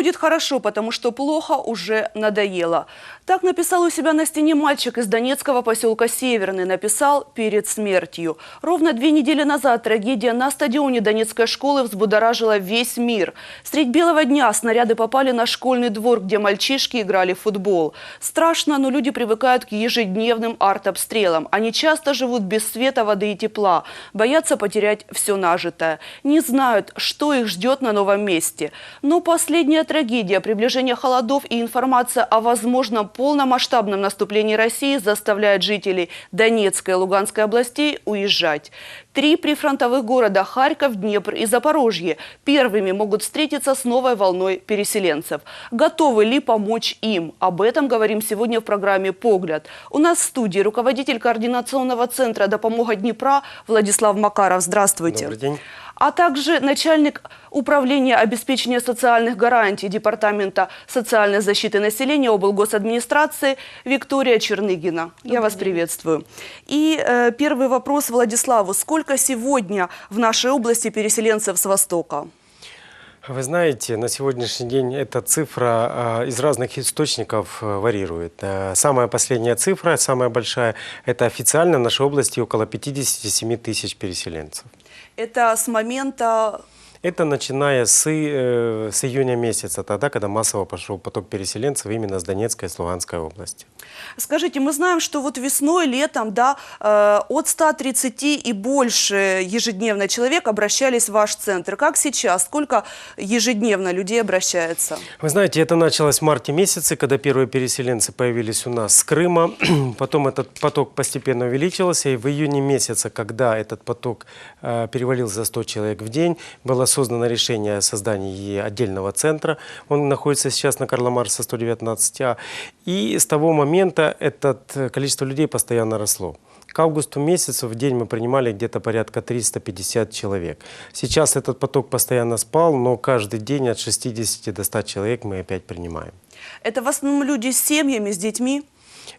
будет хорошо, потому что плохо уже надоело. Так написал у себя на стене мальчик из донецкого поселка Северный. Написал перед смертью. Ровно две недели назад трагедия на стадионе Донецкой школы взбудоражила весь мир. Средь белого дня снаряды попали на школьный двор, где мальчишки играли в футбол. Страшно, но люди привыкают к ежедневным артобстрелам. Они часто живут без света, воды и тепла. Боятся потерять все нажитое. Не знают, что их ждет на новом месте. Но последняя трагедия, приближение холодов и информация о возможном полномасштабном наступлении России заставляет жителей Донецкой и Луганской областей уезжать. Три прифронтовых города – Харьков, Днепр и Запорожье – первыми могут встретиться с новой волной переселенцев. Готовы ли помочь им? Об этом говорим сегодня в программе «Погляд». У нас в студии руководитель координационного центра «Допомога Днепра» Владислав Макаров. Здравствуйте. Добрый день. А также начальник управления обеспечения социальных гарантий Департамента социальной защиты населения облгосадминистрации Виктория Черныгина. Я вас приветствую. И э, первый вопрос Владиславу. Сколько сегодня в нашей области переселенцев с Востока? Вы знаете, на сегодняшний день эта цифра э, из разных источников э, варьирует. Э, Самая последняя цифра, самая большая, это официально в нашей области около 57 тысяч переселенцев. Это с момента Это начиная с, э, с июня месяца, тогда, когда массово пошел поток переселенцев именно с Донецкой и с Луганской области. Скажите, мы знаем, что вот весной, летом, да, э, от 130 и больше ежедневно человек обращались в ваш центр. Как сейчас? Сколько ежедневно людей обращается? Вы знаете, это началось в марте месяце, когда первые переселенцы появились у нас с Крыма. Потом этот поток постепенно увеличился. И в июне месяце, когда этот поток э, перевалил за 100 человек в день, было создано решение о создании отдельного центра. Он находится сейчас на Карла Марса 119А. И с того момента это количество людей постоянно росло. К августу месяцу в день мы принимали где-то порядка 350 человек. Сейчас этот поток постоянно спал, но каждый день от 60 до 100 человек мы опять принимаем. Это в основном люди с семьями, с детьми?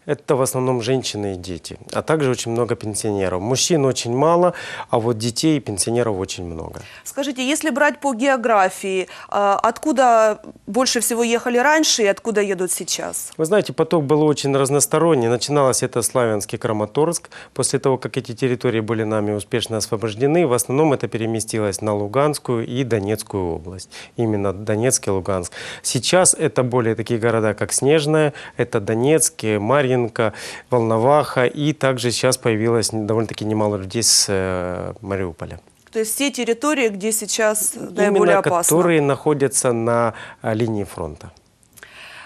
Это в основном женщины и дети, а также очень много пенсионеров. Мужчин очень мало, а вот детей и пенсионеров очень много. Скажите, если брать по географии, а, откуда больше всего ехали раньше и откуда едут сейчас? Вы знаете, поток был очень разносторонний. Начиналось это Славянск и Краматорск. После того, как эти территории были нами успешно освобождены, в основном это переместилось на Луганскую и Донецкую область. Именно Донецк и Луганск. Сейчас это более такие города, как Снежная, это Донецк, Марьинка, Волноваха. И также сейчас появилось довольно-таки немало людей с э, Мариуполя. То есть все территории, где сейчас наиболее Именно опасно? которые находятся на э, линии фронта.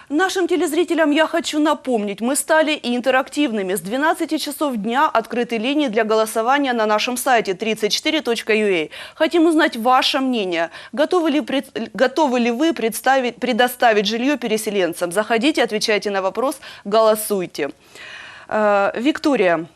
Нашим телезрителям я хочу напомнить, мы стали интерактивными. С 12 часов дня открыты линии для голосования на нашем сайте 34.ua. Хотим узнать ваше мнение. Готовы ли, готовы ли вы представить, предоставить жилье переселенцам? Заходите, отвечайте на вопрос, голосуйте. Э, Виктория,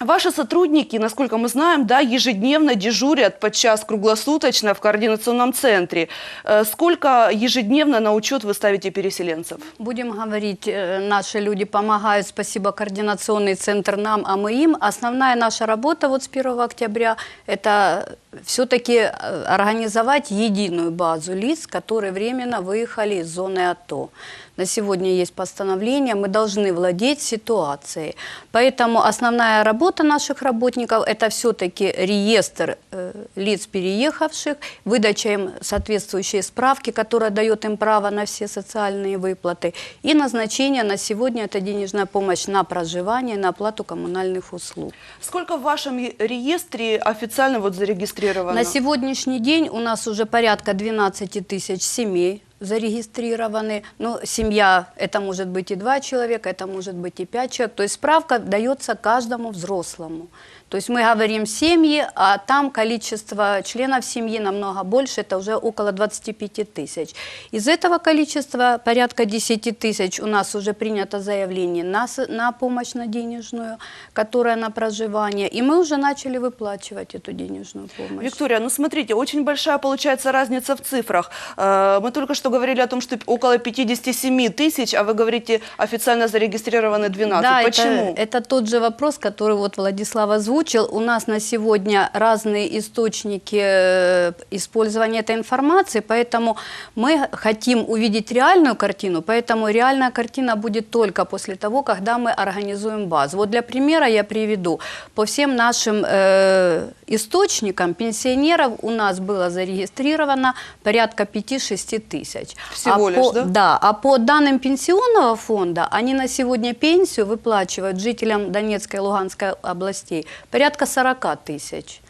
Ваши сотрудники, насколько мы знаем, да, ежедневно дежурят подчас круглосуточно в координационном центре. Э, Сколько ежедневно на учет вы ставите переселенцев? Будем говорить, э, наши люди помогают, спасибо, координационный центр нам, а мы им. Основная наша работа вот с 1 октября – это все-таки организовать единую базу лиц, которые временно выехали из зоны АТО. На сегодня есть постановление, мы должны владеть ситуацией. Поэтому основная работа наших работников – это все-таки реестр э, лиц, переехавших, выдача им соответствующей справки, которая дает им право на все социальные выплаты, и назначение на сегодня – это денежная помощь на проживание, на оплату коммунальных услуг. Сколько в вашем реестре официально вот зарегистрировано? На сегодняшний день у нас уже порядка 12 тысяч семей зарегистрированы. Ну, семья, это может быть и два человека, это может быть и пять человек. То есть справка дается каждому взрослому. То есть мы говорим семьи, а там количество членов семьи намного больше, это уже около 25 тысяч. Из этого количества порядка 10 тысяч у нас уже принято заявление на, на помощь на денежную, которая на проживание, и мы уже начали выплачивать эту денежную помощь. Виктория, ну смотрите, очень большая получается разница в цифрах. Э, Мы только что говорили о том, что около 57 тысяч, а вы говорите официально зарегистрированы 12. Да, Почему? Это, это тот же вопрос, который вот Владислав озвучил. Озвучил, у нас на сегодня разные источники э, использования этой информации, поэтому мы хотим увидеть реальную картину, поэтому реальная картина будет только после того, когда мы организуем базу. Вот для примера я приведу. По всем нашим э, источникам пенсионеров у нас было зарегистрировано порядка 5-6 тысяч. Всего а лишь, по, да? Да, а по данным пенсионного фонда, они на сегодня пенсию выплачивают жителям Донецкой и Луганской областей порядка 40 тысяч.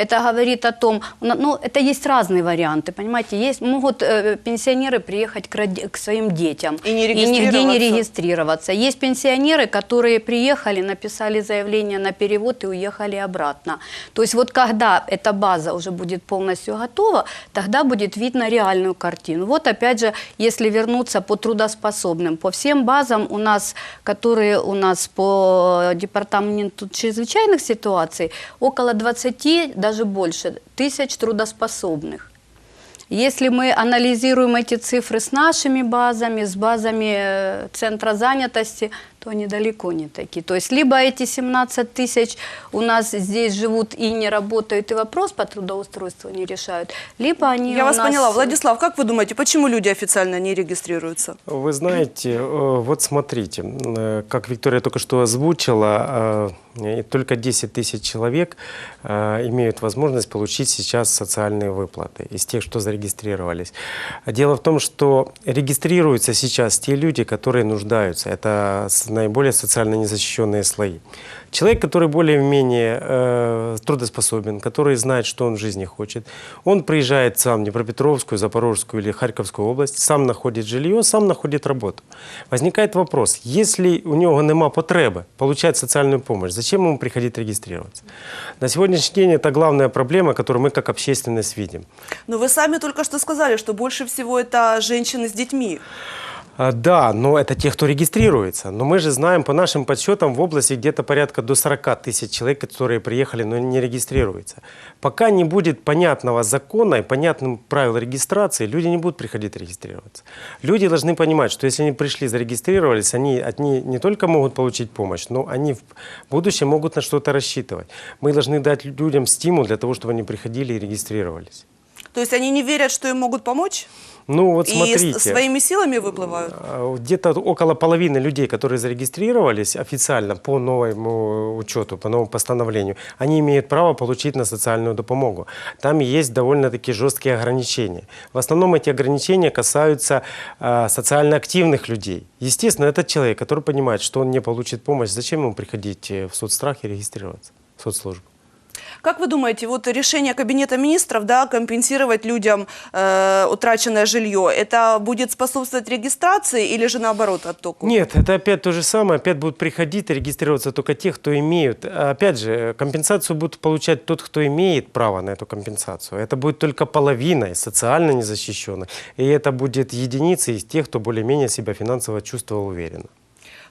Это говорит о том, у на- ну, это есть разные варианты, понимаете, есть, могут э, пенсионеры приехать к, к своим детям И не нигде не регистрироваться. Есть пенсионеры, которые приехали, написали заявление на перевод и уехали обратно. То есть вот когда эта база уже будет полностью готова, тогда будет видно реальную картину. Вот опять же, если вернуться по трудоспособным, по всем базам у нас, которые у нас по департаменту чрезвычайных ситуаций, около 20, даже больше, тысяч трудоспособных. Если мы анализируем эти цифры с нашими базами, с базами э, Центра занятости, то они далеко не такие. То есть либо эти 17 тысяч у нас здесь живут и не работают, и вопрос по трудоустройству не решают, либо они Я у вас нас- поняла. Владислав, как вы думаете, почему люди официально не регистрируются? Вы знаете, э, вот смотрите, э, как Виктория только что озвучила, э, только 10 тысяч человек имеют возможность получить сейчас социальные выплаты из тех, что зарегистрировались. Дело в том, что регистрируются сейчас те люди, которые нуждаются. Это с- наиболее социально незащищенные слои. Человек, который более-менее э, трудоспособен, который знает, что он в жизни хочет, он приезжает сам в Днепропетровскую, Запорожскую или Харьковскую область, сам находит жилье, сам находит работу. Возникает вопрос, если у него нема потреби получать социальную помощь, зачем ему приходить регистрироваться? На сегодняшний день это главная проблема, которую мы как общественность видим. Но вы сами только что сказали, что больше всего это женщины с детьми. А, Да, но это те, кто регистрируется. Но мы же знаем по нашим подсчетам в области где-то порядка до 40 тысяч человек, которые приехали, но не регистрируются. Пока не будет понятного закона и понятным правил регистрации, люди не будут приходить регистрироваться. Люди должны понимать, что если они пришли, зарегистрировались, они, они не только могут получить помощь, но они в будущем могут на что-то рассчитывать. Мы должны дать людям стимул для того, чтобы они приходили и регистрировались. То есть они не верят, что им могут помочь? Ну вот и смотрите. с- своими силами выплывают? А, Где-то около половины людей, которые зарегистрировались официально по новому учету, по новому постановлению, они имеют право получить на социальную допомогу. Там есть довольно-таки жесткие ограничения. В основном эти ограничения касаются а, социально активных людей. Естественно, этот человек, который понимает, что он не получит помощь, зачем ему приходить э, в соцстрах и регистрироваться в соцслужбу? Как вы думаете, вот решение Кабинета министров, да, компенсировать людям э, утраченное жилье, это будет способствовать регистрации или же наоборот оттоку? Нет, это опять то же самое. Опять будут приходить и регистрироваться только те, кто имеют. Опять же, компенсацию будут получать тот, кто имеет право на эту компенсацию. Это будет только половина социально незащищенных. И это будет единицы из тех, кто более-менее себя финансово чувствовал уверенно.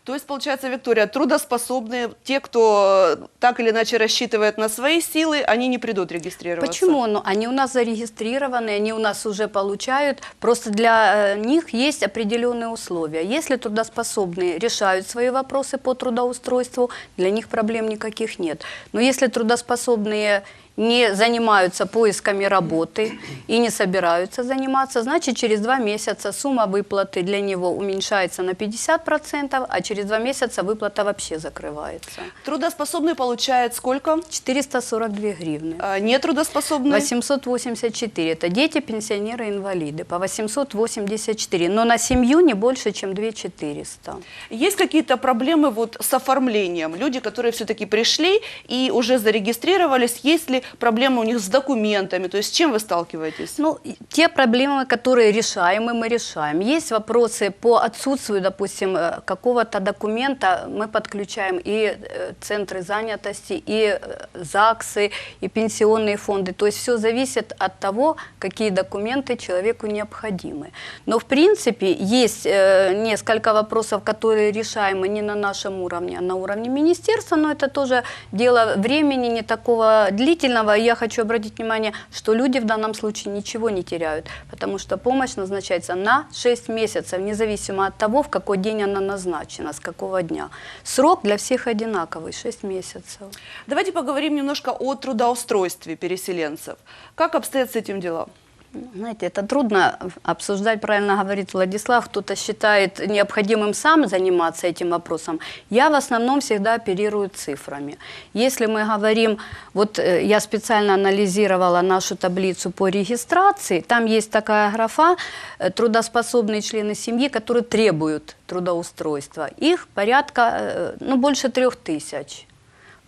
То есть, получается, Виктория, трудоспособные, те, кто э, так или иначе рассчитывает на свои силы, они не придут регистрироваться. Почему? Ну, они у нас зарегистрированы, они у нас уже получают. Просто для э, них есть определенные условия. Если трудоспособные решают свои вопросы по трудоустройству, для них проблем никаких нет. Но если трудоспособные не занимаются поисками работы и не собираются заниматься, значит, через два месяца сумма выплаты для него уменьшается на 50%, а через два месяца выплата вообще закрывается. Трудоспособный получает сколько? 442 гривны. А нетрудоспособный? 884. Это дети, пенсионеры, инвалиды. По 884. Но на семью не больше, чем 2400. Есть какие-то проблемы вот с оформлением? Люди, которые все-таки пришли и уже зарегистрировались, есть ли проблемы у них с документами? То есть с чем вы сталкиваетесь? Ну, те проблемы, которые решаемы, мы решаем. Есть вопросы по отсутствию, допустим, э, какого-то документа, мы подключаем и э, центры занятости, и э, ЗАГСы, и пенсионные фонды. То есть все зависит от того, какие документы человеку необходимы. Но, в принципе, есть несколько вопросов, которые решаемы не на нашем уровне, а на уровне министерства, но это тоже дело времени, не такого длительного, положительного, я хочу обратить внимание, что люди в данном случае ничего не теряют, потому что помощь назначается на 6 месяцев, независимо от того, в какой день она назначена, с какого дня. Срок для всех одинаковый, 6 месяцев. Давайте поговорим немножко о трудоустройстве переселенцев. Как обстоят с этим дела? Знаете, это трудно обсуждать, правильно говорит Владислав. Кто-то считает необходимым сам заниматься этим вопросом. Я в основном всегда оперирую цифрами. Если мы говорим, вот э, я специально анализировала нашу таблицу по регистрации, там есть такая графа э, «трудоспособные члены семьи», которые требуют трудоустройства. Их порядка, э, ну, больше трех тысяч.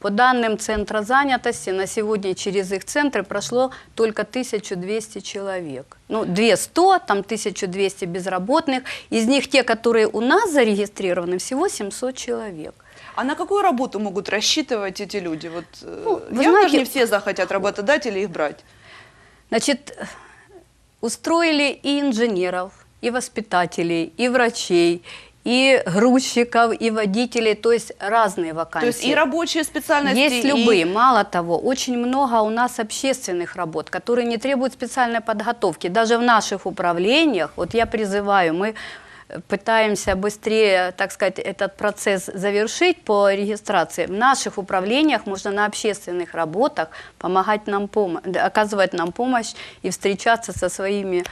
По данным Центра занятости, на сегодня через их центры прошло только 1200 человек. Ну, 200, там 1200 безработных. Из них те, которые у нас зарегистрированы, всего 700 человек. А на какую работу могут рассчитывать эти люди? Вот, э, Ну, явно же знаете- не все захотят работодатели их брать. Значит, устроили и инженеров, и воспитателей, и врачей, и грузчиков, и водителей, то есть разные вакансии. То есть и рабочие специальности, Есть и- любые. Мало того, очень много у нас общественных работ, которые не требуют специальной подготовки. Даже в наших управлениях, вот я призываю, мы пытаемся быстрее, так сказать, этот процесс завершить по регистрации. В наших управлениях можно на общественных работах помогать нам да, оказывать нам помощь и встречаться со своими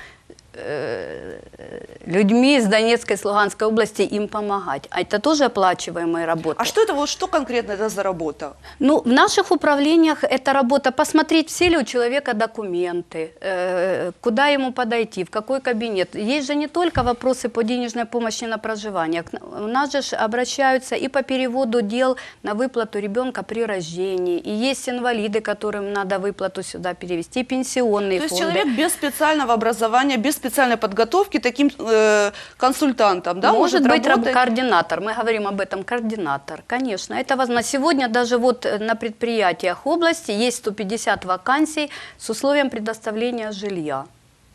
людьми из Донецкой, с Луганской области, им помогать. А это тоже оплачиваемые работы. А что это вот что конкретно это за работа? Ну, в наших управлениях это работа посмотреть, все ли у человека документы, э, куда ему подойти, в какой кабинет. Есть же не только вопросы по денежной помощи на проживание. У нас же обращаются и по переводу дел на выплату ребенка при рождении. И есть инвалиды, которым надо выплату сюда перевести, и пенсионные То есть фонды. человек без специального образования, без специальной подготовки таким э, консультантом, да, может, быть раб- работать? координатор. Мы говорим об этом координатор, конечно. Это возможно. Сегодня даже вот э, на предприятиях области есть 150 вакансий с условием предоставления жилья.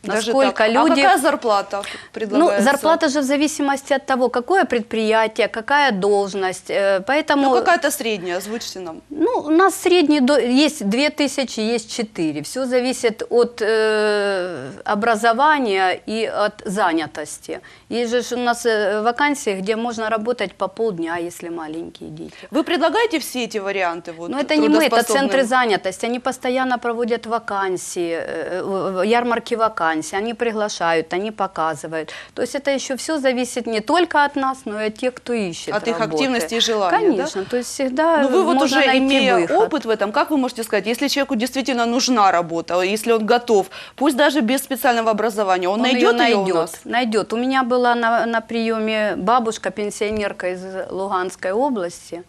Даже Насколько так. люди... А какая зарплата Ну, предлагается? зарплата же в зависимости от того, какое предприятие, какая должность. э, Поэтому Ну, какая-то средняя, озвучьте нам. ну, у нас средний до... есть 2000, есть 4. Все зависит от э, образования и от занятости. Есть же у нас э, вакансии, где можно работать по полдня, если маленькие дети. Вы предлагаете все эти варианты? Вот, Но это не мы, это центры занятости. Они постоянно проводят вакансии, э, э, ярмарки вакансий. Они приглашают, они показывают. То есть это еще все зависит не только от нас, но и от тех, кто ищет От их работы. активности и желания, да? Конечно, то есть всегда Ну вы вот уже имея выход. опыт в этом, как вы можете сказать, если человеку действительно нужна работа, если он готов, пусть даже без специального образования, он, Он найдет ее ее у найдет, нас? найдет. У меня была на, на приеме бабушка, пенсионерка из Луганской области.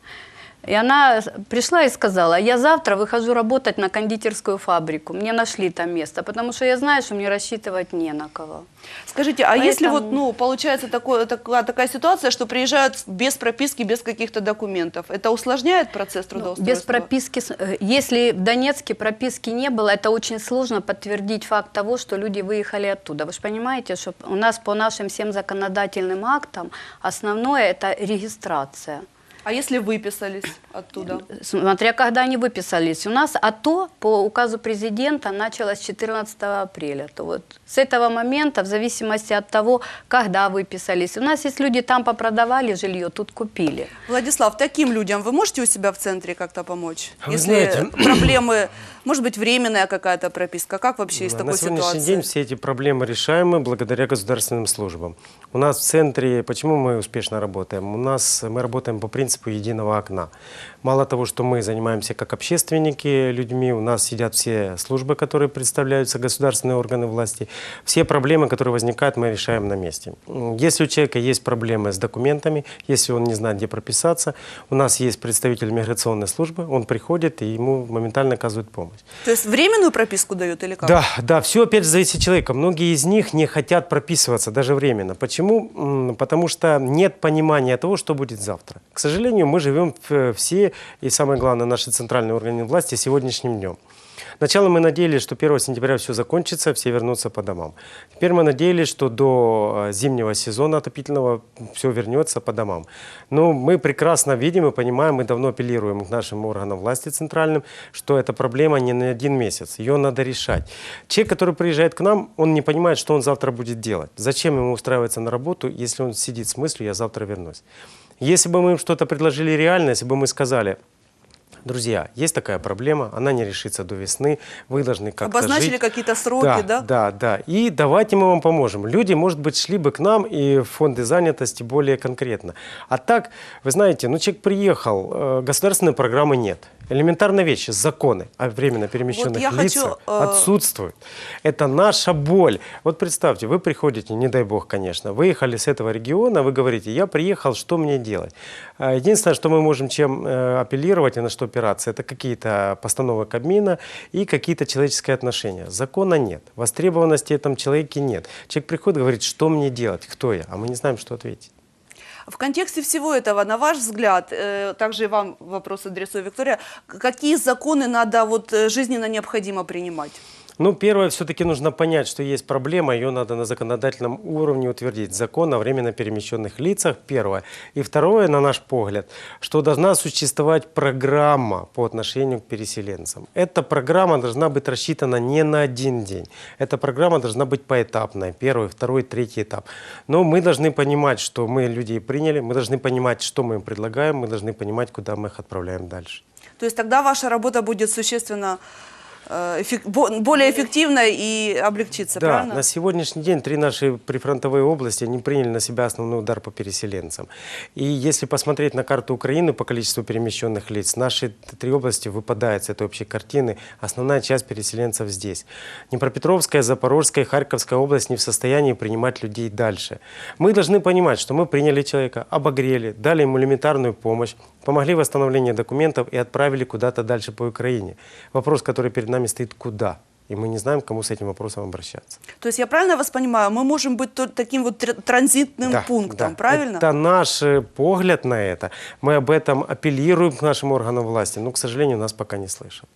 И она пришла и сказала, я завтра выхожу работать на кондитерскую фабрику. Мне нашли там место, потому что я знаю, что мне рассчитывать не на кого. Скажите, а если вот, Поэтому- ну, получается такое, такая, такая ситуация, что приезжают без прописки, без каких-то документов, это усложняет процесс трудоустройства? Ну, Без прописки, э, если в Донецке прописки не было, это очень сложно подтвердить факт того, что люди выехали оттуда. Вы же понимаете, что у нас по нашим всем законодательным актам основное это регистрация. А если выписались оттуда? Смотря когда они выписались. У нас АТО по указу президента началось 14 апреля. То вот с этого момента, в зависимости от того, когда выписались. У нас есть люди там попродавали жилье, тут купили. Владислав, таким людям вы можете у себя в центре как-то помочь? Вы Если знаете- проблемы, может быть, временная какая-то прописка, как вообще из такой На сегодняшний ситуации? день все эти проблемы решаемы благодаря государственным службам. У нас в центре, почему мы успешно работаем? У нас мы работаем по принципу единого окна. Мало того, что мы занимаемся как общественники людьми, у нас сидят все службы, которые представляются, государственные органы власти. Все проблемы, которые возникают, мы решаем на месте. Если у человека есть проблемы с документами, если он не знает, где прописаться, у нас есть представитель миграционной службы, он приходит и ему моментально оказывают помощь. То есть временную прописку дают или как? Да, да, все опять же зависит от человека. Многие из них не хотят прописываться даже временно. Почему? Потому что нет понимания того, что будет завтра. К сожалению, мы живем в- все, и самое главное, наши центральные органы власти сегодняшним днем. Сначала мы надеялись, что 1 сентября все закончится, все вернутся по домам. Теперь мы надеялись, что до э, зимнего сезона отопительного все вернется по домам. Но мы прекрасно видим и понимаем, мы давно апеллируем к нашим органам власти центральным, что эта проблема не на один месяц, ее надо решать. Человек, который приезжает к нам, он не понимает, что он завтра будет делать. Зачем ему устраиваться на работу, если он сидит с мыслью «я завтра вернусь». Если бы мы им что-то предложили реально, если бы мы сказали, друзья, есть такая проблема, она не решится до весны, вы должны как-то Обозначили какие-то сроки, да? Да, да, да. И давайте мы вам поможем. Люди, может быть, шли бы к нам и в фонды занятости более конкретно. А так, вы знаете, ну человек приехал, э, государственной программы нет. Элементарная вещь, законы о временно перемещенных хочу, лицах э, отсутствуют. Это наша боль. Вот представьте, вы приходите, не дай бог, конечно, выехали с этого региона, вы говорите, я приехал, что мне делать? А, Единственное, что мы можем чем э, апеллировать и на что опираться, это какие-то постановы Кабмина и какие-то человеческие отношения. Закона нет, востребованности этом человеке нет. Человек приходит и говорит, что мне делать, кто я, а мы не знаем, что ответить. В контексте всего этого, на ваш взгляд, э, также и вам вопрос адресую, Виктория, какие законы надо вот э, жизненно необходимо принимать? Ну, первое, все-таки нужно понять, что есть проблема, ее надо на законодательном уровне утвердить. Закон о временно перемещенных лицах, первое. И второе, на наш погляд, что должна существовать программа по отношению к переселенцам. Эта программа должна быть рассчитана не на один день. Эта программа должна быть поэтапная. Первый, второй, третий этап. Но мы должны понимать, что мы людей приняли, мы должны понимать, что мы им предлагаем, мы должны понимать, куда мы их отправляем дальше. То есть тогда ваша работа будет существенно более эффективной и облегчится, Да, правильно? на сегодняшний день три наши прифронтовые области, они приняли на себя основной удар по переселенцам. И если посмотреть на карту Украины по количеству перемещенных лиц, наши три области выпадают с этой общей картины. Основная часть переселенцев здесь. Днепропетровская, Запорожская и Харьковская область не в состоянии принимать людей дальше. Мы должны понимать, что мы приняли человека, обогрели, дали ему элементарную помощь, помогли в восстановлении документов и отправили куда-то дальше по Украине. Вопрос, который перед нами стоит, куда? И мы не знаем, к кому с этим вопросом обращаться. То есть я правильно вас понимаю, мы можем быть таким вот тр- транзитным Да, пунктом, да. правильно? Это наш э, погляд на это. Мы об этом апеллируем к нашим органам власти, но, к сожалению, нас пока не слышат.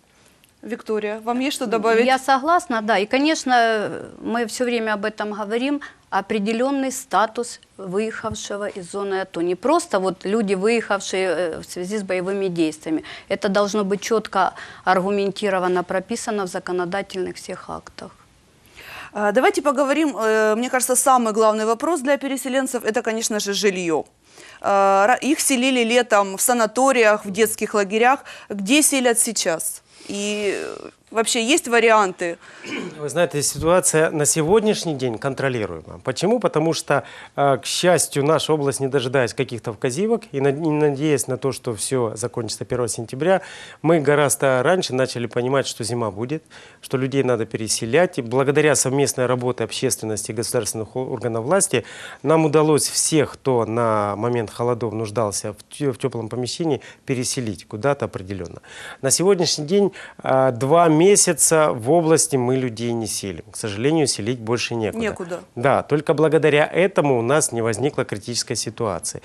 Виктория, вам есть что добавить? Я согласна, да. И, конечно, мы все время об этом говорим. Определенный статус выехавшего из зоны АТО. Не просто вот люди, выехавшие э, в связи с боевыми действиями. Это должно быть четко аргументировано, прописано в законодательных всех актах. А, Давайте поговорим, э, мне кажется, самый главный вопрос для переселенцев – это, конечно же, жилье. А, Их селили летом в санаториях, в детских лагерях. Где селят сейчас? И э, вообще есть варианты? Вы знаете, ситуация на сегодняшний день контролируема. Почему? Потому что, э, к счастью, наша область, не дожидаясь каких-то вказивок и надеясь на то, что все закончится 1 сентября, мы гораздо раньше начали понимать, что зима будет, что людей надо переселять. И благодаря совместной работе общественности и государственных органов власти нам удалось всех, кто на момент холодов нуждался в теплом помещении, переселить куда-то определенно. На сегодняшний день э, два месяца в области мы людей не селим. К сожалению, селить больше некуда. Некуда. Да, только благодаря этому у нас не возникла критической ситуации.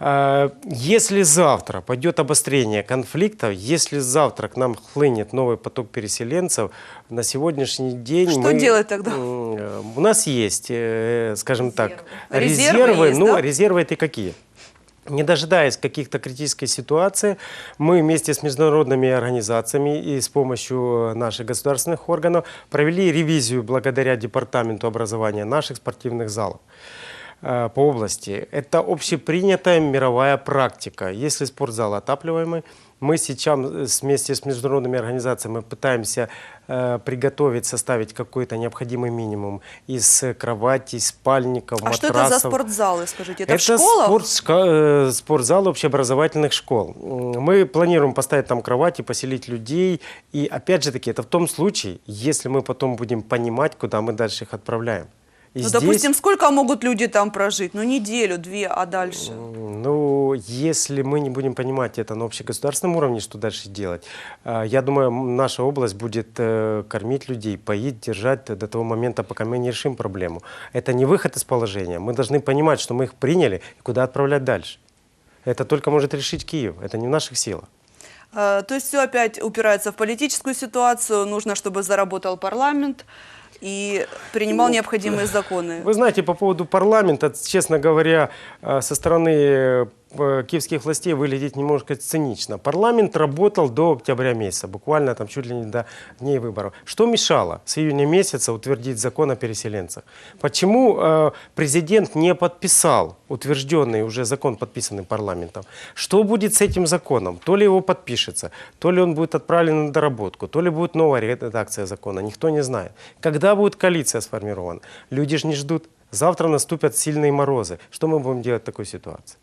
Э, Если завтра пойдет обострение конфликтов, если завтра к нам хлынет новый поток переселенцев, на сегодняшний день Что мы, делать тогда? э, У нас есть, э, скажем так, Резервы резервы. есть, ну, да? резервы это какие? Не дожидаясь каких-то критической ситуации, мы вместе с международными организациями и с помощью наших государственных органов провели ревизию благодаря Департаменту образования наших спортивных залов э, по области. Это общепринятая мировая практика. Если спортзал отапливаемый, мы сейчас э, вместе с международными организациями пытаемся э, приготовить, составить какой-то необходимый минимум из кроватей, спальников, А что матрасов. это за спортзалы, скажите? Это, Это в школах? спорт, шка- э, спортзал общеобразовательных школ. Мы планируем поставить там кровати, поселить людей. И опять же таки, это в том случае, если мы потом будем понимать, куда мы дальше их отправляем. И Ну, здесь, допустим, сколько могут люди там прожить? Ну, неделю, две, а дальше? ну, если мы не будем понимать это на общегосударственном уровне, что дальше делать, э, я думаю, наша область будет э, кормить людей, поить, держать до того момента, пока мы не решим проблему. Это не выход из положения. Мы должны понимать, что мы их приняли и куда отправлять дальше. Это только может решить Киев. Это не в наших силах. Э, То есть все опять упирается в политическую ситуацию. Нужно, чтобы заработал парламент и принимал необходимые законы. Вы знаете, по поводу парламента, честно говоря, э, со стороны киевских властей выглядит немножко цинично. Парламент работал до октября месяца, буквально там чуть ли не до дней выборов. Что мешало с июня месяца утвердить закон о переселенцах? Почему э, президент не подписал утвержденный уже закон, подписанный парламентом? Что будет с этим законом? То ли его подпишется, то ли он будет отправлен на доработку, то ли будет новая редакция закона, никто не знает. Когда будет коалиция сформирована? Люди же не ждут. Завтра наступят сильные морозы. Что мы будем делать в такой ситуации?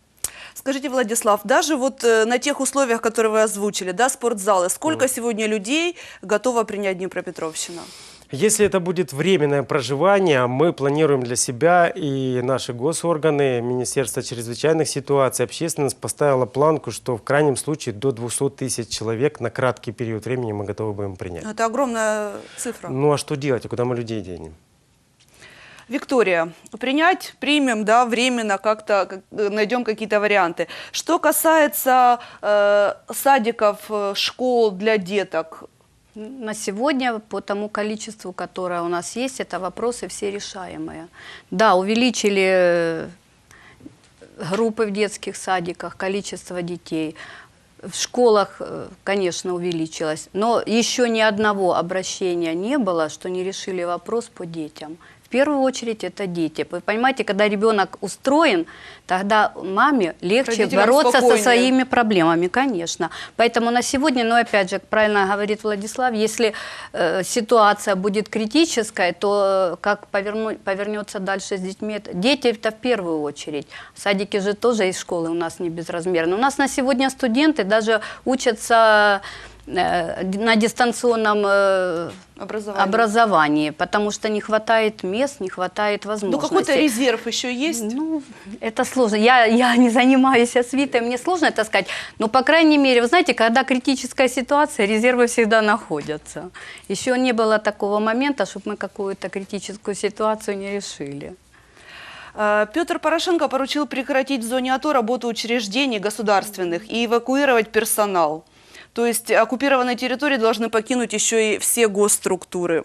Скажите, Владислав, даже вот э, на тех условиях, которые вы озвучили, да, спортзалы, сколько сегодня людей готово принять Днепропетровщина? Если это будет временное проживание, мы планируем для себя и наши госорганы, Министерство чрезвычайных ситуаций, общественность поставила планку, что в крайнем случае до 200 тысяч человек на краткий период времени мы готовы будем принять. Это огромная цифра. Ну а что делать, а куда мы людей денем? Виктория, принять, примем, да, временно как-то как- э, найдем какие-то варианты. Что касается э, садиков, э, школ для деток, На сегодня, по тому количеству, которое у нас есть, это вопросы все решаемые. Да, увеличили э, группы в детских садиках, количество детей. В школах, конечно, увеличилось, но еще ни одного обращения не было, что не решили вопрос по детям. В первую очередь это дети. Вы понимаете, когда ребенок устроен, тогда маме легче Родителям бороться со спокойнее. своими проблемами, конечно. Поэтому на сегодня, ну опять же, правильно говорит Владислав, если э, ситуация будет критической, то э, как поверну- повернется дальше с детьми, дети это в первую очередь. Садики же тоже из школы у нас не безразмерны. У нас на сегодня студенты даже учатся на дистанционном э, образования? образовании, потому что не хватает мест, не хватает Ну, возможностей. какой-то резерв еще есть? Ну, это сложно. Я, я не занимаюсь освитой, мне сложно это сказать. Но, по крайней мере, вы знаете, когда критическая ситуация, резервы всегда находятся. Еще не было такого момента, чтобы мы какую-то критическую ситуацию не решили. Э, Петр Порошенко поручил прекратить в зоне АТО работу учреждений государственных и эвакуировать персонал. То есть оккупированные территории должны покинуть еще и все госструктуры.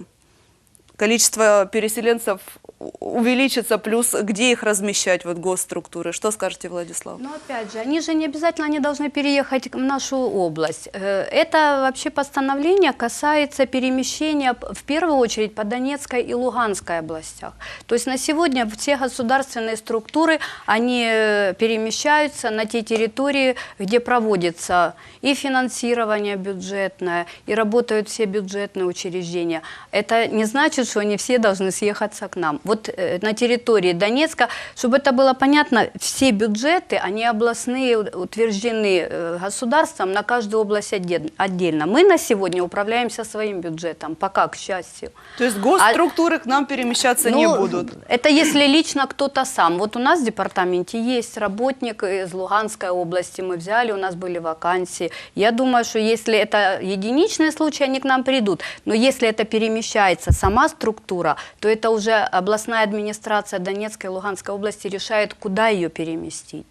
Количество переселенцев увеличится, плюс где их размещать, вот госструктуры. Что скажете, Владислав? Но опять же, они же не обязательно они должны переехать в нашу область. Э, Это вообще постановление касается перемещения в первую очередь по Донецкой и Луганской областях. То есть на сегодня все государственные структуры, они э, перемещаются на те территории, где проводится и финансирование бюджетное, и работают все бюджетные учреждения. Это не значит, что они все должны съехаться к нам. Вот э, на территории Донецка, чтобы это было понятно, все бюджеты, они областные, утверждены э, государством на каждую область отдел- отдельно. Мы на сегодня управляемся своим бюджетом, пока, к счастью. То есть госструктуры к нам перемещаться не Ну, будут? Это если лично кто-то сам. Вот у нас в департаменте есть работник из Луганской области, мы взяли, у нас были вакансии. Я думаю, что если это единичные случаи, они к нам придут. Но если это перемещается сама структура, то это уже областная администрация Донецкой и Луганской области решает, куда ее переместить.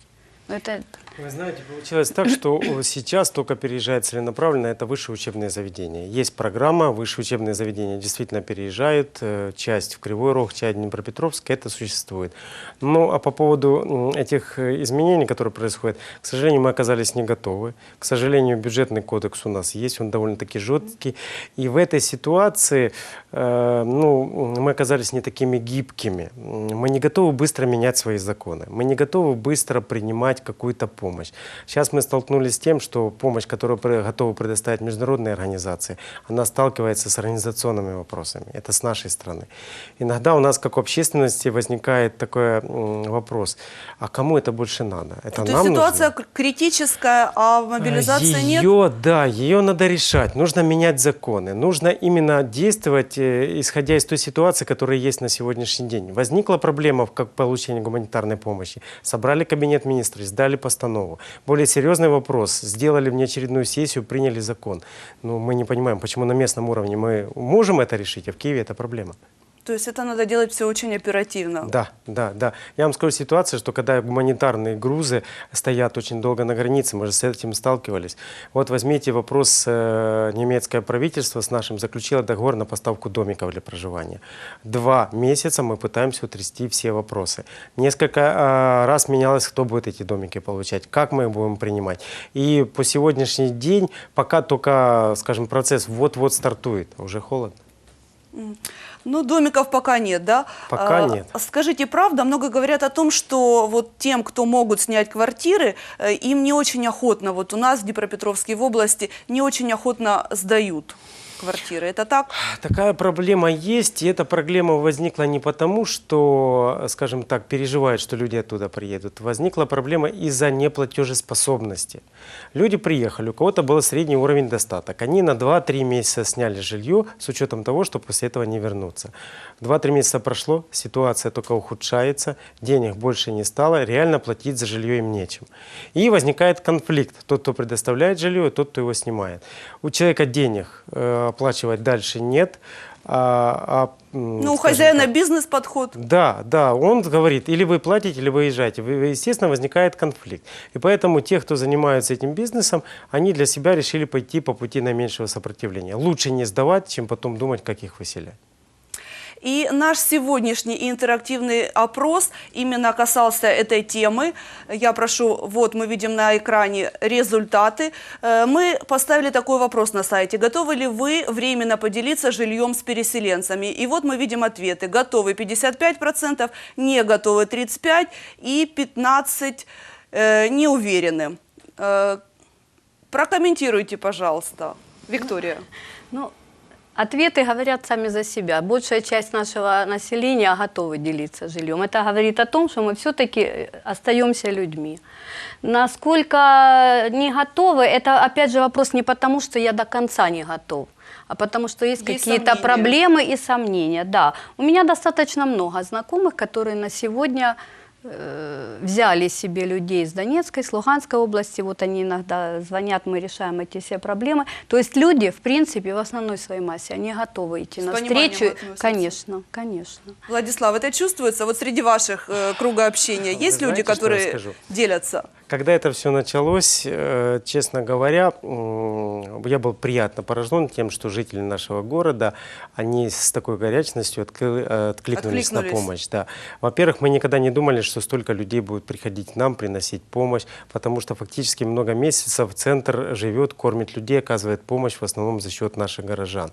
Ну, Это Вы знаете, получилось так, что сейчас только переезжает целенаправленно, это высшие учебные заведения. Есть программа, высшие учебные заведения действительно переезжают, э, часть в Кривой Рог, часть в Днепропетровск, это существует. Ну, а по поводу этих э, изменений, которые происходят, к сожалению, мы оказались не готовы. К сожалению, бюджетный кодекс у нас есть, он довольно-таки жесткий. И в этой ситуации э, ну, мы оказались не такими гибкими. Мы не готовы быстро менять свои законы. Мы не готовы быстро принимать какую-то помощь. Сейчас мы столкнулись с тем, что помощь, которую готовы предоставить международные организации, она сталкивается с организационными вопросами. Это с нашей стороны. Иногда у нас, как у общественности, возникает такой вопрос, а кому это больше надо? Это То есть нам ситуация нужно? критическая, а мобилизации нет? Ее, да, ее надо решать. Нужно менять законы. Нужно именно действовать, э, исходя из той ситуации, которая есть на сегодняшний день. Возникла проблема в как получении гуманитарной помощи. Собрали кабинет министров, сдали постанову. Более серьезный вопрос. Сделали внеочередную сессию, приняли закон. Но мы не понимаем, почему на местном уровне мы можем это решить, а в Киеве это проблема. То есть это надо делать все очень оперативно. Да, да, да. Я вам скажу ситуацию, что когда гуманитарные грузы стоят очень долго на границе, мы же с этим сталкивались. Вот возьмите вопрос, э, немецкое правительство с нашим заключило договор на поставку домиков для проживания. Два месяца мы пытаемся утрясти все вопросы. Несколько э, раз менялось, кто будет эти домики получать, как мы их будем принимать. И по сегодняшний день пока только, скажем, процесс вот-вот стартует, уже холодно. Ну, домиков пока нет, да? Пока А, нет. Скажите, правда, много говорят о том, что вот тем, кто могут снять квартиры, э, им не очень охотно, вот у нас в Днепропетровске в области, не очень охотно сдают квартиры. Это так? Такая проблема есть, и эта проблема возникла не потому, что, скажем так, переживают, что люди оттуда приедут. Возникла проблема из-за неплатежеспособности. Люди приехали, у кого-то был средний уровень достаток. Они на 2-3 месяца сняли жилье с учетом того, что после этого не вернутся. 2-3 месяца прошло, ситуация только ухудшается, денег больше не стало, реально платить за жилье им нечем. И возникает конфликт. Тот, кто предоставляет жилье, тот, кто его снимает. У человека денег э, оплачивать дальше нет. а- а, Ну, у хозяина так, бизнес-подход. да, да, он говорит, или вы платите, или вы езжаете. Вы- Естественно, возникает конфликт. И поэтому те, кто занимаются этим бизнесом, они для себя решили пойти по пути наименьшего сопротивления. Лучше не сдавать, чем потом думать, как их выселять. И наш сегодняшний интерактивный опрос именно касался этой темы. Я прошу, вот мы видим на экране результаты. Э, Мы поставили такой вопрос на сайте. Готовы ли вы временно поделиться жильем с переселенцами? И вот мы видим ответы. Готовы 55%, не готовы 35% и 15% э, не уверены. Э, Прокомментируйте, пожалуйста. Виктория. Ну, ответы говорят сами за себя. Большая часть нашего населения готовы делиться жильем. Это говорит о том, что мы все-таки остаемся людьми. Насколько не готовы, это опять же вопрос не потому, что я до конца не готов, а потому что есть, Есть какие-то проблемы и сомнения. Да, у меня достаточно много знакомых, которые на сегодня э, взяли себе людей из Донецкой, с Луганской области, вот они иногда звонят, мы решаем эти все проблемы. То есть люди, в принципе, в основной своей массе, они готовы идти С навстречу. пониманием относятся. Конечно, конечно. Владислав, это чувствуется? Вот среди ваших э, круга общения есть люди, знаете, я которые делятся? Когда это все началось, э, честно говоря, я был приятно поражен тем, что жители нашего города, они с такой горячностью откры- э, откликнулись, на Откликнулись. помощь. Да. Во-первых, мы никогда не думали, что столько людей будет приходить к нам, приносить помощь, потому что фактически много месяцев центр живет, кормит людей, оказывает помощь в основном за счет наших горожан.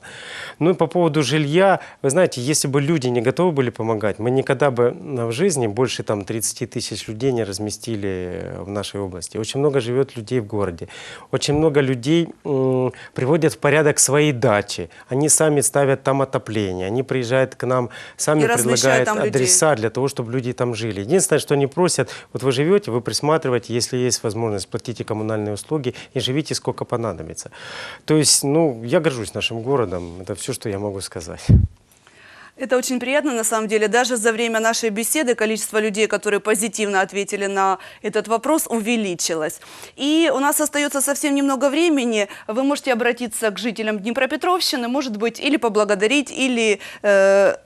Ну и по поводу жилья, вы знаете, если бы люди не готовы были помогать, мы никогда бы э, в жизни больше там 30 тысяч людей не разместили в нашей области. Очень много живет людей в городе. Очень много людей приводят в порядок свои дачи. Они сами ставят там отопление. Они приезжают к нам, сами И предлагают там людей. адреса для того, чтобы люди там жили. Единственное, что они просят, вот вы живете, вы присматриваете, если есть возможность, платите коммунальные услуги и живите сколько понадобится. То есть, ну, я горжусь нашим городом. Это все, что я могу сказать. Это очень приятно, на самом деле. Даже за время нашей беседы количество людей, которые позитивно ответили на этот вопрос, увеличилось. И у нас остается совсем немного времени. Вы можете обратиться к жителям Днепропетровщины, может быть, или поблагодарить, или э,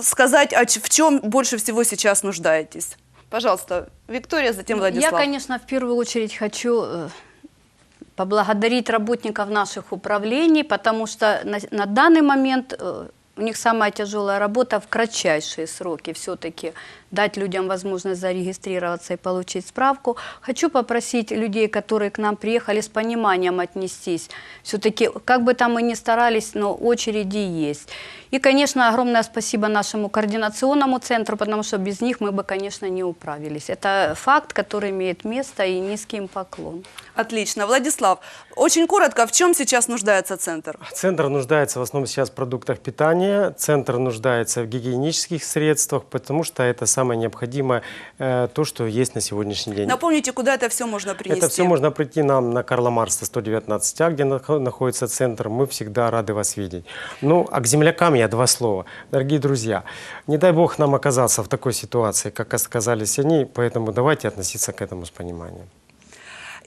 сказать, в чем больше всего сейчас нуждаетесь. Пожалуйста, Виктория, затем Владислав. Я, конечно, в первую очередь хочу э, поблагодарить работников наших управлений, потому что на, на данный момент э, у них самая тяжелая работа в кратчайшие сроки все-таки дать людям возможность зарегистрироваться и получить справку. Хочу попросить людей, которые к нам приехали, с пониманием отнестись. Все-таки, как бы там мы ни старались, но очереди есть. И, конечно, огромное спасибо нашему координационному центру, потому что без них мы бы, конечно, не управились. Это факт, который имеет место, и низкий им поклон. Отлично. Владислав, очень коротко, в чем сейчас нуждается центр? Центр нуждается в основном сейчас в продуктах питания, центр нуждается в гигиенических средствах, потому что это самое необходимое, э, то, что есть на сегодняшний день. Напомните, куда это все можно принести? Это все можно прийти нам на Карла Марса 119А, где нах- находится центр. Мы всегда рады вас видеть. Ну, а к землякам я два слова. Дорогие друзья, не дай бог нам оказаться в такой ситуации, как оказались они, поэтому давайте относиться к этому с пониманием.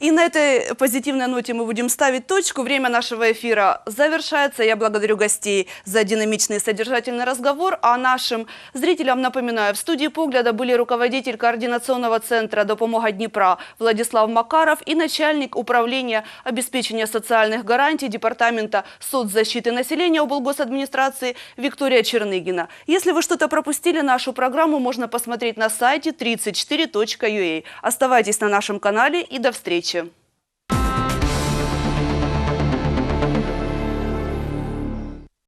И на этой позитивной ноте мы будем ставить точку. Время нашего эфира завершается. Я благодарю гостей за динамичный и содержательный разговор. А нашим зрителям напоминаю, в студии «Погляда» были руководитель координационного центра «Допомога Днепра» Владислав Макаров и начальник управления обеспечения социальных гарантий Департамента соцзащиты населения облгосадминистрации Виктория Черныгина. Если вы что-то пропустили, нашу программу можно посмотреть на сайте 34.ua. Оставайтесь на нашем канале и до встречи.